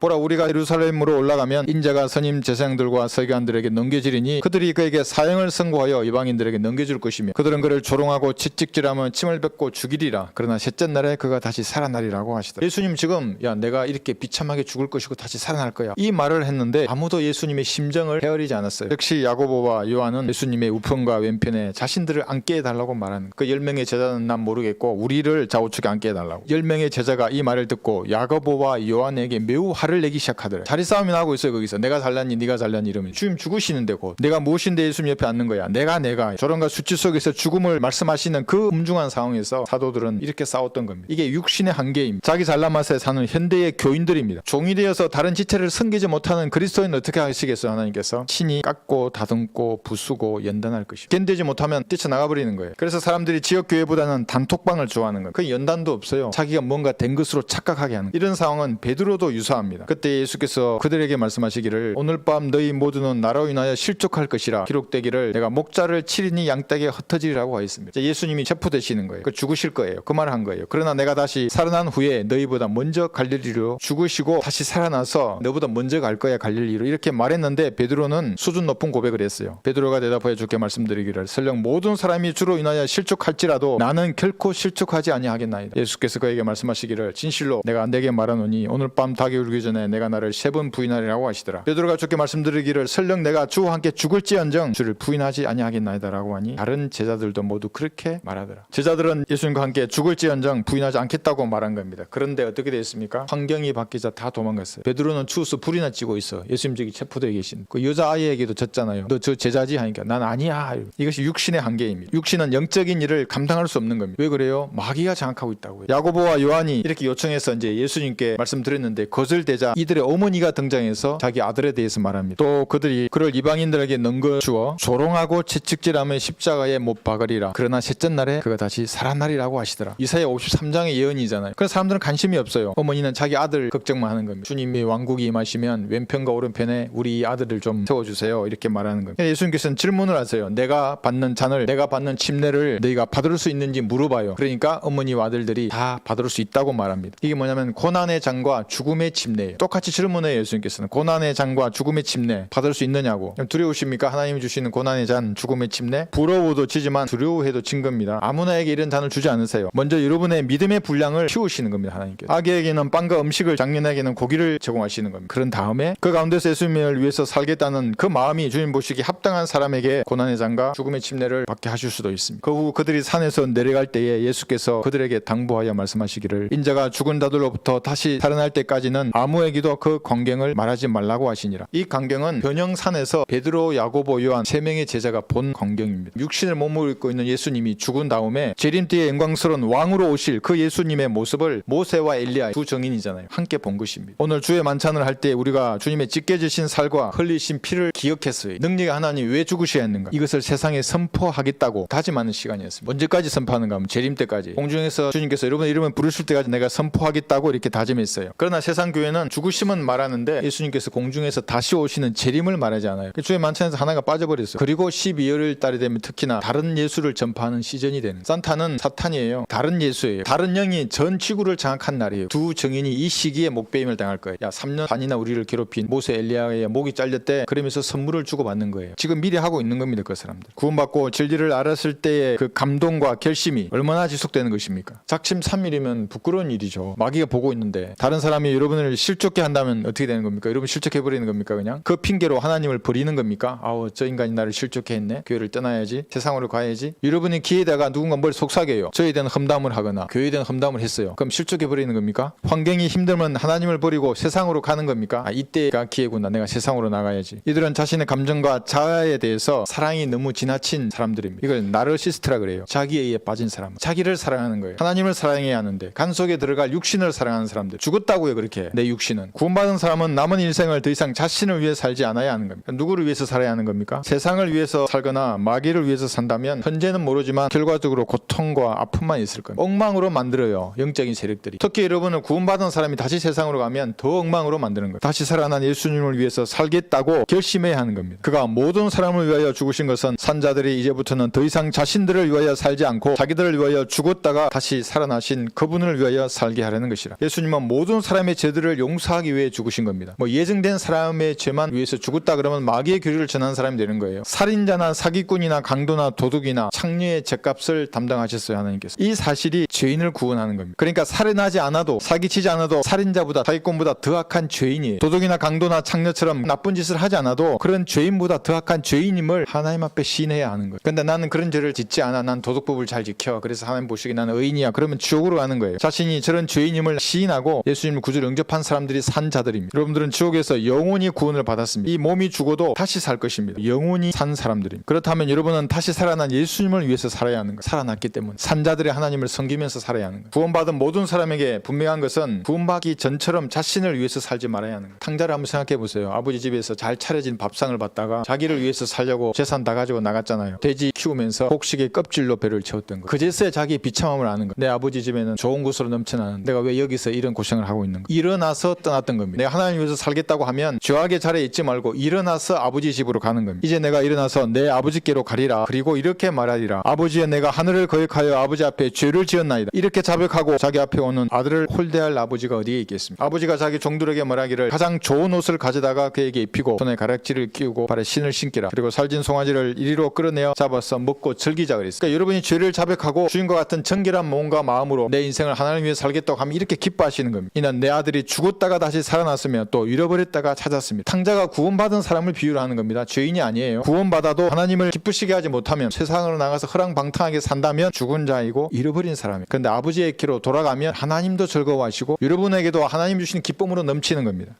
보라 우리가 예루살렘으로 올라가면 인자가 선임 제사장들과 서기관들에게 넘겨지리니 그들이 그에게 사형을 선고하여 이방인들에게 넘겨줄 것이며 그들은 그를 조롱하고 채찍질하며 침을 뱉고 죽이리라. 그러나 셋째 날에 그가 다시 살아나리라고 하시더라. 예수님 지금 야 내가 이렇게 비참하게 죽을 것이고 다시 살아날 거야. 이 말을 했는데 아무도 예수님의 심정을 헤아리지 않았어요. 역시 야고보와 요한은 예수님의 우편과 왼편에 자신들을 앉게 해달라고 말하는 그 열 명의 제자는 난 모르겠고 우리를 좌우측에 앉게 해달라고. 열 명의 제자가 이 말을 듣고 야고보와 요한에게 매우 화를 내기 시작하더래. 자리 싸움이 나고 있어요 거기서. 내가 잘났니 네가 잘났니 이러면. 주님 죽으시는데 곧. 내가 무엇인데 예수님 옆에 앉는 거야? 내가 내가. 저런가 수치 속에서 죽음을 말씀하시는 그 음중한 상황에서 사도들은 이렇게 싸웠던 겁니다. 이게 육신의 한계입니다 자기 잘난 맛에 사는 현대의 교인들입니다. 종이 되어서 다른 지체를 섬기지 못하는 그리스도인 어떻게 하시겠어요 하나님께서? 친히 깎고 다듬고 부수고 연단할 것이고 견디지 못하면 뛰쳐나가 버리는 거예요. 그래서 사람들이 지역 교회보다는 단톡방을 좋아하는 거예요. 그 연단도 없어요. 자기가 뭔가 된 것으로 착각하게 하는. 이런 상황은 베드로도 유사합니다 그때 예수께서 그들에게 말씀하시기를 오늘 밤 너희 모두는 나로 인하여 실족할 것이라 기록되기를 내가 목자를 치리니 양떼에 흩어지리라고 하였습니다. 예수님이 체포되시는 거예요. 그 죽으실 거예요. 그 말을 한 거예요. 그러나 내가 다시 살아난 후에 너희보다 먼저 갈릴리로 죽으시고 다시 살아나서 너보다 먼저 갈 거야 갈릴리로 이렇게 말했는데 베드로는 수준 높은 고백을 했어요. 베드로가 대답하여 주께 말씀드리기를 설령 모든 사람이 주로 인하여 실족할지라도 나는 결코 실족하지 아니하겠나이다. 예수께서 그에게 말씀하시기를 진실로 내가 내게 말하노니 오늘 밤 닭이 울기 전에 내가 나를 세 번 부인하리라고 하시더라. 베드로가 주께 말씀드리기를 설령 내가 주와 함께 죽을지언정 주를 부인하지 아니하겠나이다라고 하니 다른 제자들도 모두 그렇게 말하더라. 제자들은 예수님과 함께 죽을지언정 부인하지 않겠다고 말한 겁니다. 그런데 어떻게 됐습니까? 환경이 바뀌자 다 도망갔어요. 베드로는 추워서 불이나 찌고 있어 예수님 저기 체포되어 계신 그 여자 아이에게도 졌잖아요. 너 저 제자지 하니까 난 아니야 이것이 육신의 한계입니다. 육신은 영적인 일을 감당할 수 없는 겁니다. 왜 그래요? 마귀가 장악하고 있다고요. 야고보와 요한이 이렇게 요청해서 이제 예수님께 말씀드렸는데 거절되 자 이들의 어머니가 등장해서 자기 아들에 대해서 말합니다. 또 그들이 그를 이방인들에게 넘겨주어 조롱하고 채찍질하며 십자가에 못 박으리라. 그러나 셋째 날에 그가 다시 살아나리라고 하시더라. 이사야 53장의 예언이잖아요. 그래서 사람들은 관심이 없어요. 어머니는 자기 아들 걱정만 하는 겁니다. 주님이 왕국이 임하시면 왼편과 오른편에 우리 이 아들을 좀 세워주세요. 이렇게 말하는 겁니다. 예수님께서는 질문을 하세요. 내가 받는 잔을 내가 받는 침례를 너희가 받을 수 있는지 물어봐요. 그러니까 어머니와 아들들이 다 받을 수 있다고 말합니다. 이게 뭐냐면 고난의 잔과 죽음의 침례 예요 똑같이 질문해요 예수님께서는. 고난의 잔과 죽음의 침례 받을 수 있느냐고. 두려우십니까? 하나님이 주시는 고난의 잔 죽음의 침례? 부러워도 지지만 두려워해도 진 겁니다. 아무나에게 이런 잔을 주지 않으세요. 먼저 여러분의 믿음의 분량을 키우시는 겁니다 하나님께서 아기에게는 빵과 음식을 장년에게는 고기를 제공하시는 겁니다. 그런 다음에 그 가운데서 예수님을 위해서 살겠다는 그 마음이 주님 보시기 합당한 사람에게 고난의 잔과 죽음의 침례를 받게 하실 수도 있습니다. 그 후 그들이 산에서 내려갈 때에 예수께서 그들에게 당부하여 말씀하시기를 인자가 죽은 자들로부터 다시 살아날 때까지는 아무 에게도 그 광경을 말하지 말라고 하시니라. 이 광경은 변형산에서 베드로 야고보 요한 세 명의 제자가 본 광경입니다. 육신을 몸으로 입고 있는 예수님이 죽은 다음에 재림때의 영광스러운 왕으로 오실 그 예수님의 모습을 모세와 엘리야 두 정인이잖아요. 함께 본 것입니다. 오늘 주의 만찬을 할 때 우리가 주님의 찢겨지신 살과 흘리신 피를 기억했어요. 능력의 하나님 왜 죽으셔야 했는가? 이것을 세상에 선포하겠다고 다짐하는 시간이었습니다. 언제까지 선포하는가? 하면 재림 때까지. 공중에서 주님께서 여러분 이름을 부르실 때까지 내가 선포하겠다고 이렇게 다짐했어요. 그러나 세상 교회는 죽으심은 말하는데 예수님께서 공중에서 다시 오시는 재림을 말하지 않아요. 그 주의 만찬에서 하나가 빠져버렸어요. 그리고 12월 달이 되면 특히나 다른 예수를 전파하는 시즌이 되는 산타는 사탄이에요. 다른 예수예요. 다른 영이 전 지구를 장악한 날이에요. 두 정인이 이 시기에 목배임을 당할 거예요. 야 3년 반이나 우리를 괴롭힌 모세 엘리야의 목이 잘렸대 그러면서 선물을 주고 받는 거예요. 지금 미리 하고 있는 겁니다 그 사람들. 구원받고 진리를 알았을 때의 그 감동과 결심이 얼마나 지속되는 것입니까? 작심 3일이면 부끄러운 일이죠. 마귀가 보고 있는데 다른 사람이 여러분을 실족해 한다면 어떻게 되는 겁니까? 여러분 실족해 버리는 겁니까 그냥? 그 핑계로 하나님을 버리는 겁니까? 아우 저 인간이 나를 실족해 했네. 교회를 떠나야지 세상으로 가야지. 여러분이 기회다가 누군가 뭘 속삭여요. 저에 대한 험담을 하거나 교회에 대한 험담을 했어요. 그럼 실족해 버리는 겁니까? 환경이 힘들면 하나님을 버리고 세상으로 가는 겁니까? 아 이때가 기회구나. 내가 세상으로 나가야지. 이들은 자신의 감정과 자아에 대해서 사랑이 너무 지나친 사람들입니다. 이걸 나르시스트라 그래요. 자기에 의해 빠진 사람. 자기를 사랑하는 거예요. 하나님을 사랑해야 하는데 간 속에 들어갈 육신을 사랑하는 사람들. 죽었다고요 그렇게. 내 육 신은. 구원받은 사람은 남은 일생을 더 이상 자신을 위해 살지 않아야 하는 겁니다 누구를 위해서 살아야 하는 겁니까? 세상을 위해서 살거나 마귀를 위해서 산다면 현재는 모르지만 결과적으로 고통과 아픔만 있을 겁니다. 엉망으로 만들어요 영적인 세력들이. 특히 여러분은 구원받은 사람이 다시 세상으로 가면 더 엉망으로 만드는 거예요. 다시 살아난 예수님을 위해서 살겠다고 결심해야 하는 겁니다. 그가 모든 사람을 위하여 죽으신 것은 산자들이 이제부터는 더 이상 자신들을 위하여 살지 않고 자기들을 위하여 죽었다가 다시 살아나신 그분을 위하여 살게 하려는 것이라. 예수님은 모든 사람의 죄들을 용 서하기 위해 죽으신 겁니다. 뭐 예정된 사람의 죄만 위해서 죽었다 그러면 마귀의 교리를 전하는 사람이 되는 거예요. 살인자나 사기꾼이나 강도나 도둑이나 창녀의 죄값을 담당하셨어요 하나님께서. 이 사실이 죄인을 구원하는 겁니다. 그러니까 살인하지 않아도 사기치지 않아도 살인자보다 사기꾼보다 더 악한 죄인이 도둑이나 강도나 창녀처럼 나쁜 짓을 하지 않아도 그런 죄인보다 더 악한 죄인임을 하나님 앞에 시인해야 하는 거예요. 근데 나는 그런 죄를 짓지 않아. 난 도덕법을 잘 지켜. 그래서 하나님 보시기에 나는 의인이야. 그러면 지옥으로 가는 거예요. 자신이 저런 죄인임을 시인하고 예수님을 구주로 영접한 사람 들이 산 자들입니다. 여러분들은 지옥에서 영원히 구원을 받았습니다. 이 몸이 죽어도 다시 살 것입니다. 영원히 산 사람들입니다. 그렇다면 여러분은 다시 살아난 예수님을 위해서 살아야 하는 거예요. 살아났기 때문에 산 자들의 하나님을 섬기면서 살아야 하는 거예요. 구원받은 모든 사람에게 분명한 것은 구원받기 전처럼 자신을 위해서 살지 말아야 하는 거예요. 탕자를 한번 생각해 보세요. 아버지 집에서 잘 차려진 밥상을 받다가 자기를 위해서 살려고 재산 다 가지고 나갔잖아요. 돼지 키우면서 곡식의 껍질로 배를 채웠던 거. 그제서야 자기 비참함을 아는 거. 내 아버지 집에는 좋은 곳으로 넘쳐나는 내가 왜 여기서 이런 고생을 하고 있는 거. 일어나서 떠났던 겁니다. 내가 하나님 위해서 살겠다고 하면 죄악의 자리에 있지 말고 일어나서 아버지 집으로 가는 겁니다. 이제 내가 일어나서 내 아버지께로 가리라. 그리고 이렇게 말하리라. 아버지여 내가 하늘을 거역하여 아버지 앞에 죄를 지었나이다. 이렇게 자백하고 자기 앞에 오는 아들을 홀대할 아버지가 어디에 있겠습니까? 아버지가 자기 종들에게 말하기를 가장 좋은 옷을 가져다가 그에게 입히고 손에 가락지를 끼우고 발에 신을 신기라. 그리고 살진 송아지를 이리로 끌어내어 잡아서 먹고 즐기자 그랬어요. 그러니까 여러분이 죄를 자백하고 주인과 같은 정결한 몸과 마음으로 내 인생을 하나님 위해 살겠다고 하면 이렇게 기뻐하시는 겁니다. 이는 내 아들이 죽었 다가 다시 살아났으며 또 잃어버렸다가 찾았습니다. 탕자가 구원받은 사람을 비유로 하는 겁니다. 죄인이 아니에요. 구원받아도 하나님을 기쁘시게 하지 못하면 세상으로 나가서 허랑방탕하게 산다면 죽은 자이고 잃어버린 사람이에요. 그런데 아버지의 길로 돌아가면 하나님도 즐거워하시고 여러분에게도 하나님 주신 기쁨으로 넘치는 겁니다.